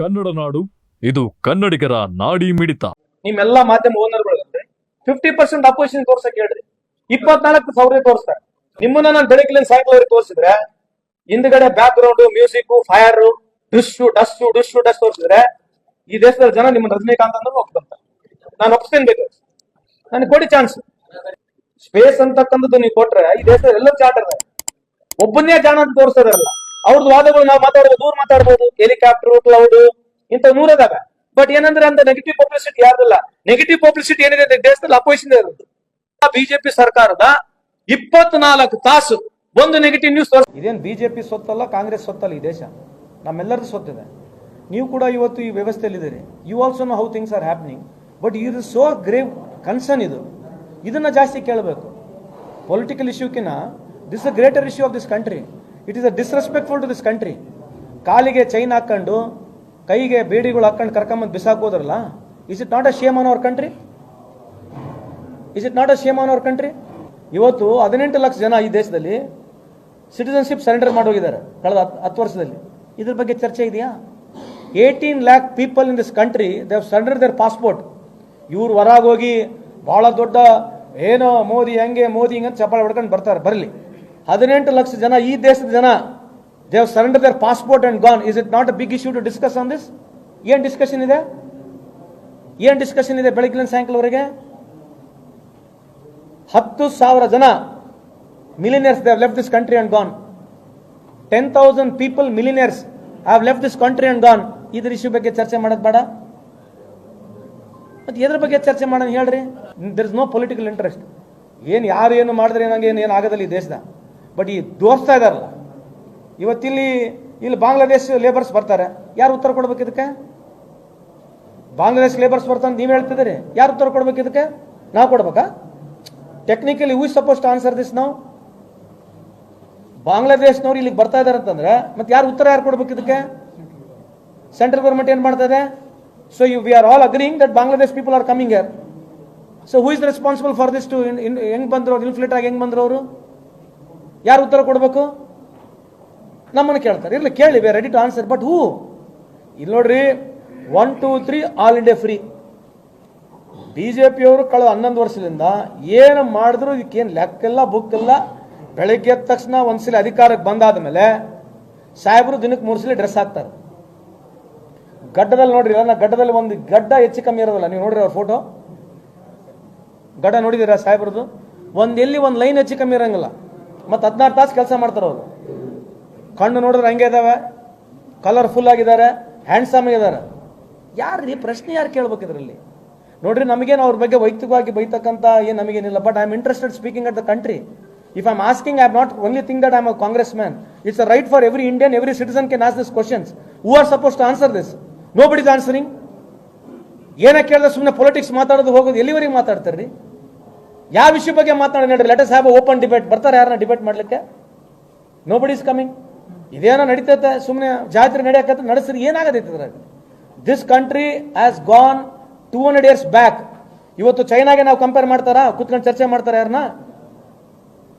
ಕನ್ನಡ ನಾಡು, ಇದು ಕನ್ನಡಿಗರ ನಾಡಿ ಮಿಡಿತ. ನಿಮ್ಮೆಲ್ಲ ಮಾಧ್ಯಮ ಓನರ್ಗಳಂದ್ರೆ ಫಿಫ್ಟಿ ಪರ್ಸೆಂಟ್ ಅಪೋಸಿಷನ್ ತೋರ್ಸಕ್ ಹೇಳ್ರಿ. ಇಪ್ಪತ್ನಾಲ್ಕು ಸಾವಿರ ತೋರಿಸ್ತಾರೆ. ನಿಮ್ಮನ್ನ ನಾನು ಬೆಳಗ್ಗೆ ಸಾಯಂಕಾಲ ತೋರಿಸಿದ್ರೆ, ಹಿಂದ್ಗಡೆ ಬ್ಯಾಕ್ ಗ್ರೌಂಡ್ ಮ್ಯೂಸಿಕ್ ಫೈರ್ ಡಸ್ ಡಸ್ಟ್ ಡುಶ್ ಡಸ್ಟ್ ತೋರಿಸಿದ್ರೆ, ಈ ದೇಶದ ಜನ ನಿಮ್ಮ ರಜನಿಕಾಂತ್ ಅಂದ್ರೆ ಒಪ್ಕೊಂತಾರೆ. ನಾನು ಒಪ್ಸ್ತೇನೆ ಬೇಕು ನನಗೆ ಕೊಡಿ ಚಾನ್ಸ್ ಸ್ಪೇಸ್ ಅಂತಕ್ಕಂಥದ್ದು ನೀವು ಕೊಟ್ರೆ, ಈ ದೇಶದಲ್ಲಿ ಎಲ್ಲ ಚಾಟ್ ಇದ್ದಾರೆ ಒಬ್ಬನೇ ಜಾಣ ಅಂತ ತೋರಿಸ್ತಾರಲ್ಲ ಅವ್ರದ್ದು ವಾದಗಳು ನಾವು ಮಾತಾಡೋದು ದೂರ ಮಾತಾಡ್ಬೋದು ಹೆಲಿಕಾಪ್ಟರ್ ಕ್ಲೌಡ್ ಇಂಥ ನೂರದಾಗ ಬಟ್ ಏನಂದ್ರೆ ಅಂತ ನೆಗೆಟಿವ್ ಪಬ್ಲಿಸಿಟಿ ಯಾರ್ದಲ್ಲ? ನೆಗೆಟಿವ್ ಪಬ್ಲಿಸಿಟಿ ಏನಿದೆ ದೇಶದಲ್ಲಿ ಅಪೋಸಿಷನ್ ಇರುತ್ತೆ ಬಿಜೆಪಿ ಸರ್ಕಾರದ ಇಪ್ಪತ್ನಾಲ್ಕು ತಾಸು ಒಂದು ನೆಗೆಟಿವ್ ನ್ಯೂಸ್ ಇದೇನು ಬಿಜೆಪಿ ಸೊತ್ತಲ್ಲ, ಕಾಂಗ್ರೆಸ್ ಸೊತ್ತಲ್ಲ ಈ ದೇಶ? ನಮ್ಮೆಲ್ಲರದ್ದು ಸೊತ್ತಿದೆ. ನೀವು ಕೂಡ ಇವತ್ತು ಈ ವ್ಯವಸ್ಥೆಯಲ್ಲಿದ್ದೀರಿ. You also know how things are happening but ಇದು ಸೋ ಗ್ರೇವ್ ಕನ್ಸರ್ನ್ ಇದು. ಇದನ್ನ ಜಾಸ್ತಿ ಕೇಳಬೇಕು. Political ಇಶ್ಯೂಕಿನ this a greater issue of this country it is a disrespectful to this country ಕಾಲಿಗೆ ಚೈನ್ ಹಾಕ್ಕೊಂಡು ಕೈಗೆ ಬೇಡಿಗಳು ಹಾಕೊಂಡು ಕರ್ಕೊಂಬಂದು ಬಿಸಾಕೋದ್ರಲ್ಲ is it not a shame on our country is it not a shame on our country ಇವತ್ತು ಹದಿನೆಂಟು ಲಕ್ಷ ಜನ ಈ ದೇಶದಲ್ಲಿ ಸಿಟಿಸನ್ಶಿಪ್ ಸರೆಂಡರ್ ಮಾಡೋಗಿದ್ದಾರೆ ಕಳೆದ ಹತ್ತು ಹತ್ತು ವರ್ಷದಲ್ಲಿ. ಇದ್ರ ಬಗ್ಗೆ ಚರ್ಚೆ ಇದೆಯಾ? Eighteen lakh people in this country they surrender their passport ಇವ್ರು ಹೋಗಿ ಭಾಳ ದೊಡ್ಡ, ಏನೋ ಮೋದಿ ಹೆಂಗೆ, ಮೋದಿ ಹಿಂಗೆ ಚಪ್ಪಾಳೆ ಹೊಡ್ಕೊಂಡು ಬರ್ತಾರೆ, ಬರಲಿ. ಹದಿನೆಂಟು ಲಕ್ಷ ಜನ ಈ ದೇಶದ ಜನ they surrender their passport and gone is it not a big issue to discuss on this ಏನು ಡಿಸ್ಕಷನ್ ಇದೆ? ಏನು ಡಿಸ್ಕಷನ್ ಇದೆ ಬೆಳಗ್ಗಿನ ಸಾಯಂಕಾಲವರೆಗೆ? ಹತ್ತು ಸಾವಿರ ಜನ millionaires they left this country and gone ten thousand people millionaires have left this country and gone ಇದ್ರ ಇಶ್ಯೂ ಬಗ್ಗೆ ಚರ್ಚೆ ಮಾಡೋದು ಬೇಡ. ಮತ್ತೆ ಎದ್ರ ಬಗ್ಗೆ ಚರ್ಚೆ ಮಾಡೋಣ ಹೇಳ್ರಿ? There is no political interest ಏನು ಯಾರು ಏನು ಮಾಡಿದ್ರೆ ಏನಾಗ ಏನು ಏನಾಗದಲ್ಲ ಈ ದೇಶದ? ಬಟ್ ಈ ದೋರ್ಸ್ತಾ ಇದಾರಲ್ಲ. ಇವತ್ತಿಲ್ಲಿ ಇಲ್ಲಿ ಬಾಂಗ್ಲಾದೇಶ ಲೇಬರ್ಸ್ ಬರ್ತಾರೆ. ಯಾರು ಉತ್ತರ ಕೊಡ್ಬೇಕು ಇದಕ್ಕೆ? ಬಾಂಗ್ಲಾದೇಶ್ ಲೇಬರ್ಸ್ ಬರ್ತಾನೆ ನೀವು ಹೇಳ್ತಿದ್ದೀರಿ. ಯಾರು ಉತ್ತರ ಕೊಡ್ಬೇಕು ಇದಕ್ಕೆ? ನಾವು ಕೊಡ್ಬೇಕಾ? Technically who suppose to answer this ನಾವು ಬಾಂಗ್ಲಾದೇಶ್ನವ್ರು ಇಲ್ಲಿಗೆ ಬರ್ತಾ ಇದಾರೆ ಅಂತಂದ್ರೆ, ಮತ್ತೆ ಯಾರು ಉತ್ತರ ಯಾರು ಕೊಡ್ಬೇಕು ಇದಕ್ಕೆ? ಸೆಂಟ್ರಲ್ ಗೌರ್ಮೆಂಟ್ ಏನು ಮಾಡ್ತದೆ so you we are all agreeing that Bangladesh people are coming here so who is responsible for this to ಹೆಂಗ್ ಬಂದ್ರು ಇನ್ಫ್ಲೇಟ್ ಆಗಿ ಹೆಂಗ್ ಬಂದ್ರು ಅವರು? ಯಾರು ಉತ್ತರ ಕೊಡಬೇಕು? ನಮ್ಮನ್ನು ಕೇಳ್ತಾರೆ. ಇರ್ಲಿ, ಕೇಳಿ we ready to answer but who ಇಲ್ಲಿ ನೋಡ್ರಿ one two three all India free B J ಪಿಯವರು ಕಳೆದ ಹನ್ನೊಂದು ವರ್ಷದಿಂದ ಏನು ಮಾಡಿದ್ರು, ಇದಕ್ಕೇನು ಲೆಕ್ಕಿಲ್ಲ ಬುಕ್ ಇಲ್ಲ ಬೆಳಗ್ಗೆ ಎದ್ದ ತಕ್ಷಣ ಒಂದ್ಸಲ ಅಧಿಕಾರಕ್ಕೆ ಬಂದಾದ ಮೇಲೆ ಸಾಹೇಬರು ದಿನಕ್ಕೆ ಮೂರು ಸಲ ಡ್ರೆಸ್ ಹಾಕ್ತಾರೆ. ಗಡ್ಡದಲ್ಲಿ ನೋಡ್ರಿ ನನ್ನ ಗಡ್ಡದಲ್ಲಿ ಒಂದು ಗಡ್ಡ ಹೆಚ್ಚು ಕಮ್ಮಿ ಇರೋದಲ್ಲ, ನೀವು ನೋಡ್ರಿ ಅವ್ರ ಫೋಟೋ ಗಡ್ಡ ನೋಡಿದ್ದೀರಾ ಸಾಹೇಬ್ರದ್ದು? ಒಂದು ಎಲ್ಲಿ ಒಂದು ಲೈನ್ ಹೆಚ್ಚು ಕಮ್ಮಿ ಇರಂಗಿಲ್ಲ. ಮತ್ತು ಹದಿನಾರು ತಾಸು ಕೆಲಸ ಮಾಡ್ತಾರೆ ಅವರು. ಕಣ್ಣು ನೋಡಿದ್ರೆ ಹಂಗೆ ಇದ್ದಾವೆ ಕಲರ್ಫುಲ್ ಆಗಿದ್ದಾರೆ ಹ್ಯಾಂಡ್ಸಮ್ ಆಗಿದ್ದಾರೆ. ಯಾರ್ರಿ ಪ್ರಶ್ನೆ ಯಾರು ಕೇಳ್ಬೇಕು ಇದರಲ್ಲಿ? ನೋಡ್ರಿ, ನಮಗೇನು ಅವ್ರ ಬಗ್ಗೆ ವೈಯಕ್ತಿಕವಾಗಿ ಬೈತಕ್ಕಂಥ ಏನು ನಮಗೇನಿಲ್ಲ but I am interested speaking at the country if I'm asking I not only thing that I'm a Congress man it's a right for every Indian every citizen can ask this questions who are suppose to answer this nobody is answering ಏನಕ್ಕೆ ಕೇಳಿದ್ರೆ ಸುಮ್ಮನೆ politics ಮಾತಾಡೋದು ಹೋಗೋದು ಎಲ್ಲಿವರೆಗೆ ಮಾತಾಡ್ತಾರ್ರಿ? ಯಾವ ವಿಷಯ ಬಗ್ಗೆ ಮಾತಾಡೋಣ ನೋಡ್ರಿ? ಲೆಟರ್ಸ್ ಹ್ಯಾವ್ ಓಪನ್ ಡಿಬೇಟ್ ಬರ್ತಾರೆ ಯಾರನ್ನ ಡಿಬೇಟ್ ಮಾಡ್ಲಿಕ್ಕೆ? ನೋ ಬಡಿ ಇಸ್ ಕಮಿಂಗ್ ಇದೇನೋ ನಡೀತೈತೆ ಸುಮ್ಮನೆ ಜಾತ್ರೆ ನಡೆಯಕ್ಕಂತ ನಡೆಸ್ರಿ, ಏನಾಗತೈತೆ ಇದ್ರಾಗ this country has gone two hundred years back ಇವತ್ತು ಚೈನಾಗೆ ನಾವು ಕಂಪೇರ್ ಮಾಡ್ತಾರಾ? ಕೂತ್ಕೊಂಡು ಚರ್ಚೆ ಮಾಡ್ತಾರೆ ಯಾರನ್ನ?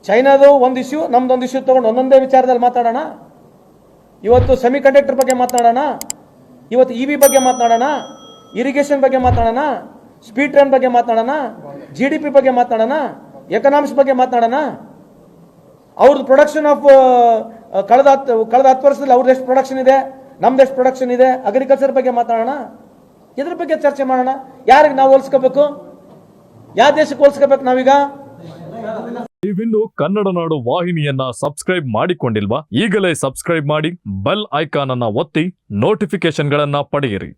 ಚೈನಾದು ಒಂದು ಇಶ್ಯೂ ಒಂದು ಇಶ್ಯೂ ತಗೊಂಡು ಒಂದೊಂದೇ ವಿಚಾರದಲ್ಲಿ ಮಾತಾಡೋಣ? ಇವತ್ತು ಸೆಮಿ ಕಂಡಕ್ಟರ್ ಬಗ್ಗೆ ಮಾತನಾಡೋಣ ಇವತ್ತು ಇ ವಿ ಬಗ್ಗೆ ಮಾತನಾಡೋಣ ಇರಿಗೇಷನ್ ಬಗ್ಗೆ ಮಾತನಾಡೋಣ ಸ್ಪೀಡ್ ಟ್ರೈನ್ ಬಗ್ಗೆ ಮಾತನಾಡೋಣ? ಜಿ ಡಿ ಪಿ ಬಗ್ಗೆ ಮಾತನಾಡೋಣ? ಎಕನಾಮಿಕ್ಸ್ ಬಗ್ಗೆ ಮಾತನಾಡೋಣ? ಅವ್ರದ್ದು ಪ್ರೊಡಕ್ಷನ್ ಆಫ್ ಕಳೆದ ಕಳೆದ ಹತ್ತು ವರ್ಷದಲ್ಲಿ ಅವ್ರದ್ದು ಎಷ್ಟು ಪ್ರೊಡಕ್ಷನ್ ಇದೆ? ನಮ್ದು ಎಷ್ಟು ಪ್ರೊಡಕ್ಷನ್ ಇದೆ? ಅಗ್ರಿಕಲ್ಚರ್ ಬಗ್ಗೆ ಮಾತಾಡೋಣ ಇದ್ರ ಬಗ್ಗೆ ಚರ್ಚೆ ಮಾಡೋಣ. ಯಾರಿಗೆ ನಾವು ಹೋಲಿಸ್ಕೋಬೇಕು? ಯಾವ ದೇಶಕ್ಕೆ ಹೋಲಿಸ್ಕೋಬೇಕು ನಾವೀಗ? ನೀವಿನ್ನು ಕನ್ನಡ ನಾಡು ವಾಹಿನಿಯನ್ನ ಸಬ್ಸ್ಕ್ರೈಬ್ ಮಾಡಿಕೊಂಡಿಲ್ವಾ? ಈಗಲೇ ಸಬ್ಸ್ಕ್ರೈಬ್ ಮಾಡಿ ಬೆಲ್ ಐಕಾನ್ ಅನ್ನ ಒತ್ತಿ ನೋಟಿಫಿಕೇಶನ್ಗಳನ್ನ ಪಡೆಯಿರಿ.